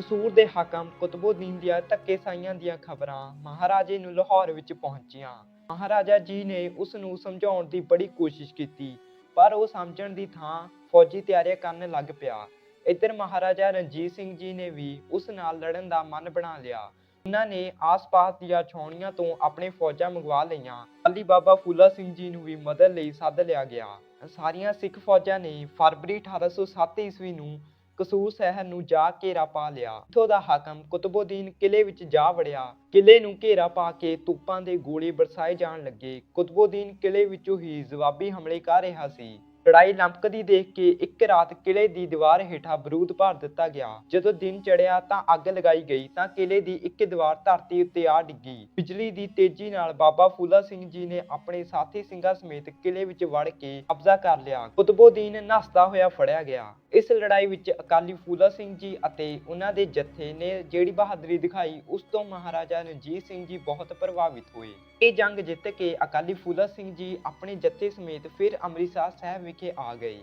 ਕਸੂਰ ਦੇ ਹਾਕਮ ਕੁਤਬੁੱਦੀਨ ਦੀਆਂ ਧੱਕੇਸਾਈਆਂ ਦੀਆਂ ਖਬਰਾਂ ਮਹਾਰਾਜੇ ਨੂੰ ਲਾਹੌਰ ਵਿੱਚ ਪਹੁੰਚੀਆਂ। ਮਹਾਰਾਜਾ ਜੀ ਨੇ ਉਸ ਨੂੰ ਸਮਝਾਉਣ ਦੀ ਬੜੀ ਕੋਸ਼ਿਸ਼ ਕੀਤੀ, ਪਰ ਉਹ ਸਮਝਣ ਦੀ ਥਾਂ ਫੌਜੀ ਤਿਆਰੀਆਂ ਕਰਨ ਲੱਗ ਪਿਆ। ਇੱਧਰ ਮਹਾਰਾਜਾ ਰਣਜੀਤ ਸਿੰਘ ਜੀ ਨੇ ਵੀ ਉਸ ਨਾਲ ਲੜਨ ਦਾ ਮਨ ਬਣਾ ਲਿਆ। ਉਹਨਾਂ ਨੇ ਆਸ-ਪਾਸ ਦੀਆਂ ਛਾਉਣੀਆਂ ਤੋਂ ਆਪਣੇ ਫੌਜਾਂ ਮੰਗਵਾ ਲਈਆਂ। ਅਲੀ ਬਾਬਾ ਫੂਲਾ ਸਿੰਘ ਜੀ ਨੂੰ ਵੀ ਮਦਦ ਲਈ ਸੱਦ ਲਿਆ ਗਿਆ। ਸਾਰੀਆਂ ਸਿੱਖ ਫੌਜਾਂ ਨੇ ਫਰਵਰੀ 1807 ਈਸਵੀ ਨੂੰ ਕਸੂਰ ਸ਼ਹਿਰ ਨੂੰ ਜਾ ਘੇਰਾ ਪਾ ਲਿਆ। ਇੱਥੋਂ ਦਾ ਹਾਕਮ ਕੁਤਬੁੱਦੀਨ ਕਿਲੇ ਵਿੱਚ ਜਾ ਵੜਿਆ। ਕਿਲੇ ਨੂੰ ਘੇਰਾ ਪਾ ਕੇ ਤੁਪਾਂ ਦੇ ਗੋਲੇ ਬਰਸਾਏ ਜਾਣ ਲੱਗੇ। ਕੁਤਬੁੱਦੀਨ ਕਿਲੇ ਵਿੱਚੋਂ ਹੀ ਜਵਾਬੀ ਹਮਲੇ ਕਰ ਰਿਹਾ ਸੀ। ਲੜਾਈ ਲੰਮਕਦੀ ਦੇਖ ਕੇ ਇੱਕ ਰਾਤ ਕਿਲੇ ਦੀ ਦੀਵਾਰ ਹੇਠਾਂ ਬਰੂਦ ਭਰ ਦਿੱਤਾ ਗਿਆ। ਜਦੋਂ ਦਿਨ ਚੜਿਆ ਤਾਂ ਅੱਗ ਲਗਾਈ ਗਈ ਤਾਂ ਕਿਲੇ ਦੀ ਇੱਕ ਦੀਵਾਰ ਧਰਤੀ ਉੱਤੇ ਆ ਡਿੱਗੀ। ਬਿਜਲੀ ਦੀ ਤੇਜ਼ੀ ਨਾਲ ਬਾਬਾ ਫੂਲਾ ਸਿੰਘ ਜੀ ਨੇ ਆਪਣੇ ਸਾਥੀ ਸਿੰਘਾਂ ਸਮੇਤ ਕਿਲੇ ਵਿੱਚ ਵੜ ਕੇ ਕਬਜ਼ਾ ਕਰ ਲਿਆ। ਕੁਤਬੁੱਦੀਨ ਨੱਸਦਾ ਹੋਇਆ ਫੜਿਆ ਗਿਆ। ਇਸ ਲੜਾਈ ਵਿੱਚ ਅਕਾਲੀ ਫੂਲਾ ਸਿੰਘ ਜੀ ਅਤੇ ਉਹਨਾਂ ਦੇ ਜੱਥੇ ਨੇ ਜਿਹੜੀ ਬਹਾਦਰੀ ਦਿਖਾਈ, ਉਸ ਤੋਂ ਮਹਾਰਾਜਾ ਰਣਜੀਤ ਸਿੰਘ ਜੀ ਬਹੁਤ ਪ੍ਰਭਾਵਿਤ ਹੋਏ। ਇਹ ਜੰਗ ਜਿੱਤ ਕੇ ਅਕਾਲੀ ਫੂਲਾ ਸਿੰਘ ਜੀ ਆਪਣੇ ਜੱਥੇ ਸਮੇਤ ਫਿਰ ਅੰਮ੍ਰਿਤਸਰ ਸਾਹਿਬ ਵਿਖੇ ਆ ਗਏ